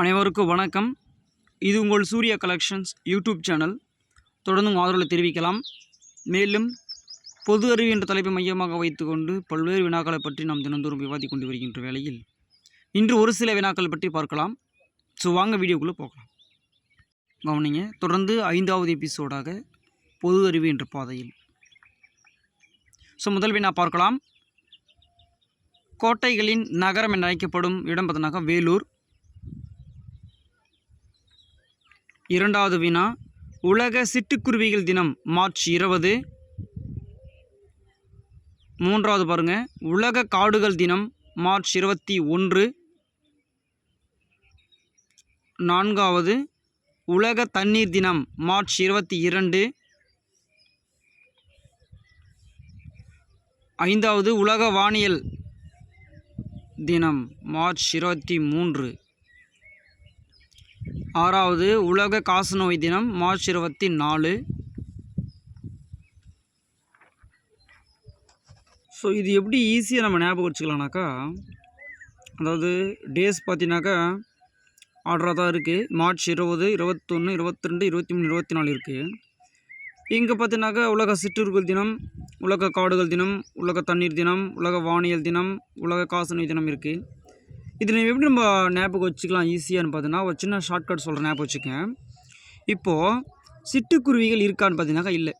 அனைவருக்கும் வணக்கம். இது உங்கள் சூர்யா கலெக்ஷன்ஸ் யூடியூப் சேனல். தொடர்ந்து உங்கள் தெரிவிக்கலாம். மேலும் பொது அறிவு என்ற தலைப்பை மையமாக வைத்துக்கொண்டு பல்வேறு வினாக்களை பற்றி நாம் தினந்தோறும் விவாதிக் கொண்டு வருகின்ற வேளையில் இன்று ஒரு சில வினாக்கள் பற்றி பார்க்கலாம். ஸோ வாங்க வீடியோக்குள்ளே போகலாம். கவனிங்க தொடர்ந்து ஐந்தாவது எபிசோடாக பொது அறிவு என்ற பாதையில். ஸோ முதல் வினா பார்க்கலாம். கோட்டைகளின் நகரம் என அழைக்கப்படும் இடம் பார்த்தீங்கன்னாக்கா வேலூர். இரண்டாவது வினா. உலக சிட்டுக்குருவிகள் தினம் மார்ச் இருபது. மூன்றாவது பாருங்கள் உலக காடுகள் தினம் மார்ச் இருபத்தி ஒன்று. நான்காவது. உலக தண்ணீர் தினம் மார்ச் இருபத்தி இரண்டு. ஐந்தாவது உலக வானியல் தினம் மார்ச் இருபத்தி மூன்று. ஆறாவது உலக காசநோய் தினம் மார்ச் இருபத்தி நாலு. ஸோ இது எப்படி ஈஸியாக நம்ம ஞாபகம் வச்சுக்கலாம்னாக்கா அதாவது டேஸ் பார்த்தீங்கன்னாக்கா ஆர்டராக தான் இருக்குது மார்ச் இருபது இருபத்தொன்று இருபத்தி ரெண்டு இருபத்தி மூணு இருபத்தி நாலு இருக்குது இங்கே பார்த்தீங்கன்னாக்கா உலக சிற்றூர்கள் தினம் உலக காடுகள் தினம் உலக தண்ணீர் தினம் உலக வானியல் தினம் உலக காசநோய் தினம் இருக்குது இது நம்ம எப்படி நம்ம ஞாபகம் வச்சுக்கலாம் ஈஸியான்னு பார்த்தோன்னா ஒரு சின்ன ஷார்ட்கட் சொல்கிற ஞாபகம் வச்சுக்கேன். இப்போது சிட்டுக்குருவிகள் இருக்கான்னு பார்த்தீங்கன்னாக்கா இல்லை.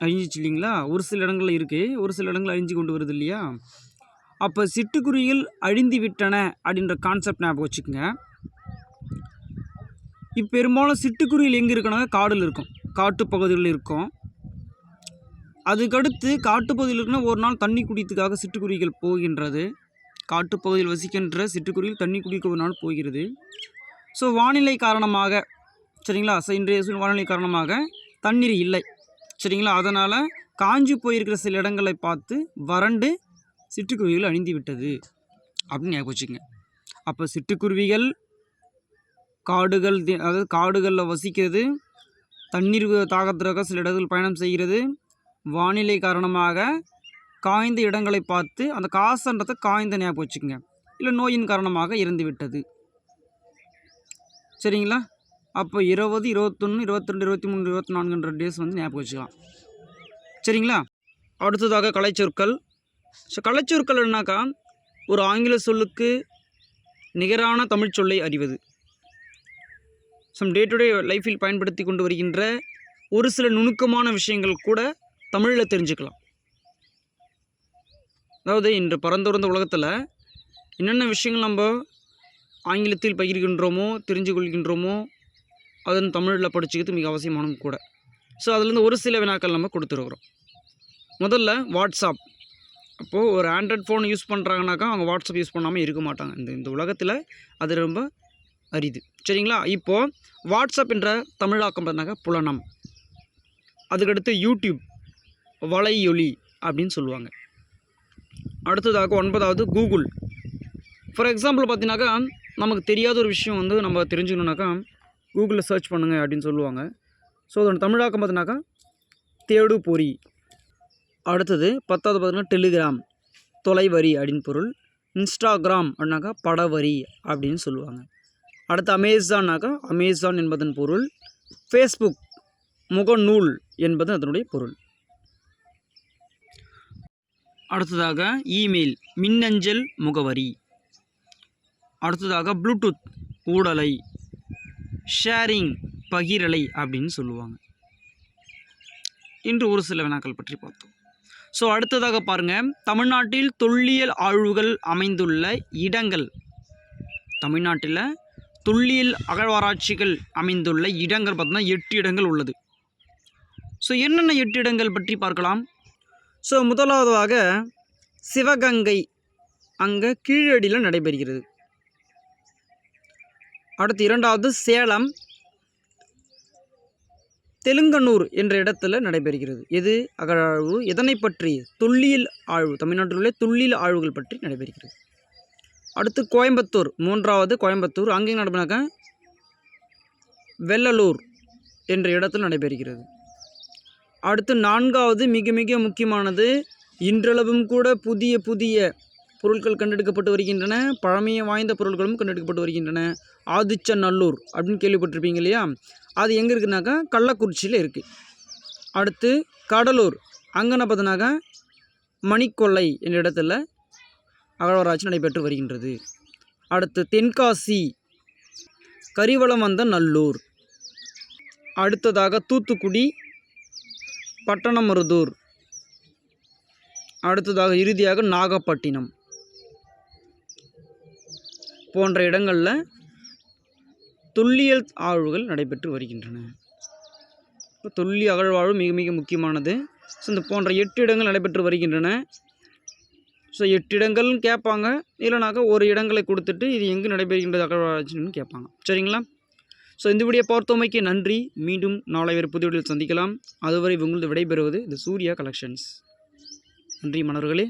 அழிஞ்சிச்சு இல்லைங்களா? ஒரு சில இடங்களில் இருக்குது ஒரு சில இடங்கள் அழிஞ்சு கொண்டு வருது இல்லையா? அப்போ சிட்டுக்குருவிகள் அழிந்து விட்டன அப்படின்ற கான்செப்ட் ஞாபகம் வச்சுக்கோங்க. இப்போ பெரும்பாலும் சிட்டுக்குருவிகள் எங்கே இருக்கணுங்க காடில் இருக்கும். காட்டுப் பகுதிகளில் இருக்கும். அதுக்கடுத்து காட்டுப்பகுதியில் இருக்குன்னா ஒரு நாள் தண்ணி குடித்துக்காக சிட்டுக்குருவிகள் போகின்றது. காட்டுப்பகுதியில் வசிக்கின்ற சிட்டுக்குருவிகள் தண்ணி குடிக்க ஒரு நாள் போகிறது. ஸோ வானிலை காரணமாக சரிங்களா? ஸோ இன்றைய வானிலை காரணமாக தண்ணீர் இல்லை சரிங்களா? அதனால் காஞ்சி போயிருக்கிற சில இடங்களை பார்த்து வறண்டு சிட்டுக்குருவிகள் அழிந்து விட்டது அப்படின்னு ஞாபகம் வச்சுக்கங்க. அப்போ சிட்டுக்குருவிகள் காடுகள் தி- அதாவது காடுகளில் வசிக்கிறது தண்ணீர் தாகத்திற்காக சில இடங்கள் பயணம் செய்கிறது. வானிலை காரணமாக காய்ந்த இடங்களை பார்த்து அந்த காசுன்றதை காய்ந்த ஞாபகம் வச்சுக்கோங்க. இல்லை நோயின் காரணமாக இறந்து விட்டது. சரிங்களா? அப்போ இருபது இருபத்தொன்று இருபத்தி ரெண்டு இருபத்தி மூணு இருபத்தி நான்குன்ற டேஸ் வந்து ஞாபகம் வச்சுக்கலாம். சரிங்களா? அடுத்ததாக கலைச்சொற்கள் ஸோ கலைச்சொற்கள் என்னக்கா? ஒரு ஆங்கில சொல்லுக்கு நிகரான தமிழ் சொல்லை அறிவது. சம் டே டு டே லைஃப்பில் பயன்படுத்தி கொண்டு வருகின்ற ஒரு சில நுணுக்கமான விஷயங்கள் கூட தமிழில் தெரிஞ்சுக்கலாம். அதாவது இன்று பரந்துறந்த உலகத்தில் என்னென்ன விஷயங்கள் நம்ம ஆங்கிலத்தில் பகிர்கின்றோமோ தெரிஞ்சு கொள்கின்றோமோ அதன் தமிழில் படிச்சுக்கிறது மிக அவசியமானது கூட. ஸோ அதுலேருந்து ஒரு சில வினாக்கள் நம்ம கொடுத்துருக்குறோம். முதல்ல வாட்ஸ்அப். அப்போது ஒரு ஆண்ட்ராய்ட் ஃபோன் யூஸ் பண்ணுறாங்கனாக்கா அவங்க வாட்ஸ்அப் யூஸ் பண்ணாமல் இருக்க மாட்டாங்க. இந்த இந்த உலகத்தில் அது ரொம்ப அரிது. சரிங்களா? இப்போது வாட்ஸ்அப் என்ற தமிழாக்கம் பார்த்தாக்கா புலனம். அதுக்கடுத்து யூடியூப் வலையொலி அப்படின்னு சொல்லுவாங்க. அடுத்ததாக ஒன்பதாவது கூகுள். ஃபார் எக்ஸாம்பிள் பார்த்தீங்கன்னாக்கா நமக்கு தெரியாத ஒரு விஷயம் வந்து நம்ம தெரிஞ்சுக்கணுன்னாக்கா கூகுளில் சர்ச் பண்ணுங்கள் அப்படின்னு சொல்லுவாங்க. ஸோ அதோட தமிழாக்கம் பார்த்தீங்கன்னாக்கா தேடு பொறி. அடுத்தது பத்தாவது பார்த்தீங்கன்னா டெலிகிராம். தொலைவரி அப்படின்னு பொருள். இன்ஸ்டாகிராம் அப்படின்னாக்கா படவரி அப்படின்னு சொல்லுவாங்க. அடுத்து அமேசான்னாக்கா அமேசான் என்பதன் பொருள். ஃபேஸ்புக் முகநூல் என்பது அதனுடைய பொருள். அடுத்ததாக இமெயில் மின்னஞ்சல் முகவரி. அடுத்ததாக ப்ளூடூத் ஊடலை ஷேரிங் பகிரலை அப்படின்னு சொல்லுவாங்க. இன்று ஒரு சில வினாக்கள் பற்றி பார்த்தோம். ஸோ அடுத்ததாக பாருங்கள் தமிழ்நாட்டில் தொல்லியல் ஆய்வுகள் அமைந்துள்ள இடங்கள். தமிழ்நாட்டில் தொல்லியல் அகழ்வாராய்ச்சிகள் அமைந்துள்ள இடங்கள் பார்த்தோம்னா எட்டு இடங்கள் உள்ளது. ஸோ என்னென்ன எட்டு இடங்கள் பற்றி பார்க்கலாம்? ஸோ முதலாவதாக சிவகங்கை அங்கே கீழடியில் நடைபெறுகிறது. அடுத்து இரண்டாவது சேலம் தெலுங்கனூர் என்ற இடத்துல நடைபெறுகிறது. எது? அகழாழ்வு. எதனை பற்றி? தொல்லியல் ஆழ்வு. தமிழ்நாட்டில் உள்ள தொல்லியல் ஆழ்வுகள் பற்றி நடைபெறுகிறது. அடுத்து கோயம்புத்தூர். மூன்றாவது கோயம்புத்தூர். அங்கே நடப்பினாக்க வெள்ளலூர் என்ற இடத்தில் நடைபெறுகிறது. அடுத்து நான்காவது மிக மிக முக்கியமானது இன்றளவும் கூட புதிய புதிய பொருட்கள் கண்டெடுக்கப்பட்டு வருகின்றன பழமைய வாய்ந்த பொருட்களும் கண்டெடுக்கப்பட்டு வருகின்றன. ஆதிச்சநல்லூர் அப்படின்னு கேள்விப்பட்டிருப்பீங்க இல்லையா? அது எங்கே இருக்குனாக்கா கள்ளக்குறிச்சியில் இருக்குது அடுத்து கடலூர் அங்கே பார்த்தீங்கன்னாக்கா மணிக்கொள்ளை என்ற இடத்துல அகழ்வாராய்ச்சி நடைபெற்று வருகின்றது. அடுத்து தென்காசி கரிவளம் வந்த நல்லூர். அடுத்ததாக தூத்துக்குடி பட்டணமருதூர் அடுத்ததாக இறுதியாக நாகப்பட்டினம். போன்ற இடங்களில் தொல்லியல் ஆய்வுகள் நடைபெற்று வருகின்றன. இப்போ தொல்லி அகழ்வாழ்வு மிக மிக முக்கியமானது. ஸோ இந்த போன்ற எட்டு இடங்கள் நடைபெற்று வருகின்றன. ஸோ எட்டு இடங்கள்னு கேட்பாங்க இல்லைனாக்கா ஒரு இடங்களை கொடுத்துட்டு இது எங்கே நடைபெறுகின்றது அகழ்வாராய்ச்சின்னு கேட்பாங்க சரிங்களா? ஸோ இந்த வீடியோ பார்த்தோமைக்கு நன்றி. மீண்டும் நாளை வேறு புதிய வீடியோவில் சந்திக்கலாம். அதுவரை உங்களது விடைபெறுவது இந்த சூர்யா கலெக்ஷன்ஸ். நன்றி மாணவர்களே